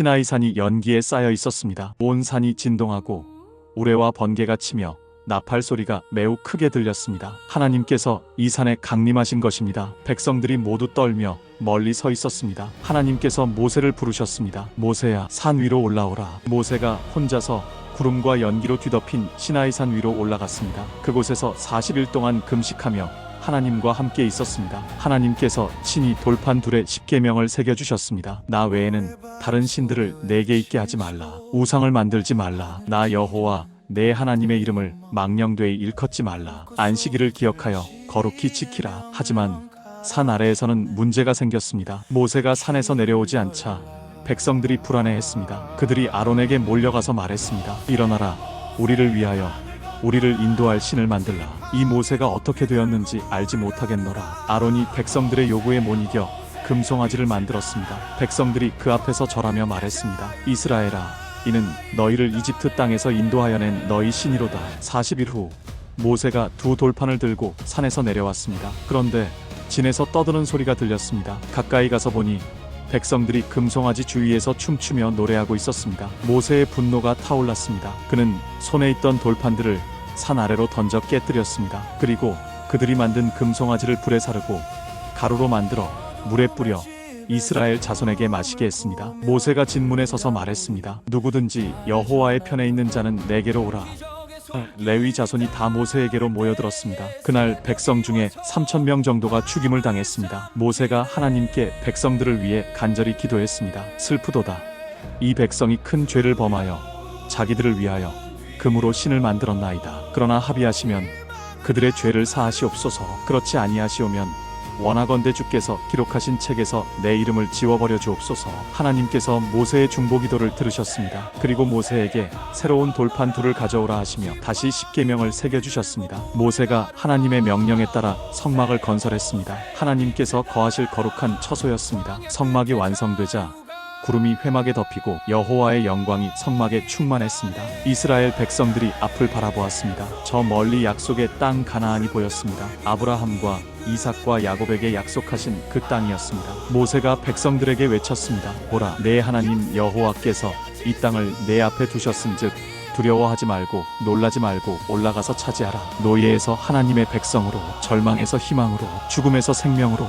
시나이 산이 연기에 쌓여 있었습니다. 온 산이 진동하고 우레와 번개가 치며 나팔 소리가 매우 크게 들렸습니다. 하나님께서 이 산에 강림하신 것입니다. 백성들이 모두 떨며 멀리 서 있었습니다. 하나님께서 모세를 부르셨습니다. 모세야, 산 위로 올라오라. 모세가 혼자서 구름과 연기로 뒤덮인 시나이 산 위로 올라갔습니다. 그곳에서 40일 동안 금식하며 하나님과 함께 있었습니다. 하나님께서 친히 돌판 둘에 십계명을 새겨 주셨습니다. 나 외에는 다른 신들을 내게 있게 하지 말라. 우상을 만들지 말라. 나 여호와 내 하나님의 이름을 망령되이 일컫지 말라. 안식일을 기억하여 거룩히 지키라. 하지만 산 아래에서는 문제가 생겼습니다. 모세가 산에서 내려오지 않자 백성들이 불안해했습니다. 그들이 아론에게 몰려가서 말했습니다. 일어나라. 우리를 위하여 우리를 인도할 신을 만들라. 이 모세가 어떻게 되었는지 알지 못하겠노라. 아론이 백성들의 요구에 못 이겨 금송아지를 만들었습니다. 백성들이 그 앞에서 절하며 말했습니다. 이스라엘아, 이는 너희를 이집트 땅에서 인도하여 낸 너희 신이로다. 40일 후 모세가 두 돌판을 들고 산에서 내려왔습니다. 그런데 진에서 떠드는 소리가 들렸습니다. 가까이 가서 보니 백성들이 금송아지 주위에서 춤추며 노래하고 있었습니다. 모세의 분노가 타올랐습니다. 그는 손에 있던 돌판들을 산 아래로 던져 깨뜨렸습니다. 그리고 그들이 만든 금송아지를 불에 사르고 가루로 만들어 물에 뿌려 이스라엘 자손에게 마시게 했습니다. 모세가 진문에 서서 말했습니다. 누구든지 여호와의 편에 있는 자는 내게로 오라. 레위 자손이 다 모세에게로 모여들었습니다. 그날 백성 중에 3천 명 정도가 죽임을 당했습니다. 모세가 하나님께 백성들을 위해 간절히 기도했습니다. 슬프도다. 이 백성이 큰 죄를 범하여 자기들을 위하여 금으로 신을 만들었나이다. 그러나 합의하시면 그들의 죄를 사하시옵소서. 그렇지 아니하시오면 원하건대 주께서 기록하신 책에서 내 이름을 지워버려 주옵소서. 하나님께서 모세의 중보 기도를 들으셨습니다. 그리고 모세에게 새로운 돌판 둘을 가져오라 하시며 다시 십계명을 새겨 주셨습니다. 모세가 하나님의 명령에 따라 성막을 건설했습니다. 하나님께서 거하실 거룩한 처소였습니다. 성막이 완성되자 구름이 회막에 덮이고 여호와의 영광이 성막에 충만했습니다. 이스라엘 백성들이 앞을 바라보았습니다. 저 멀리 약속의 땅 가나안이 보였습니다. 아브라함과 이삭과 야곱에게 약속하신 그 땅이었습니다. 모세가 백성들에게 외쳤습니다. 보라, 내 하나님 여호와께서 이 땅을 내 앞에 두셨은즉 두려워하지 말고 놀라지 말고 올라가서 차지하라. 노예에서 하나님의 백성으로 절망에서 희망으로 죽음에서 생명으로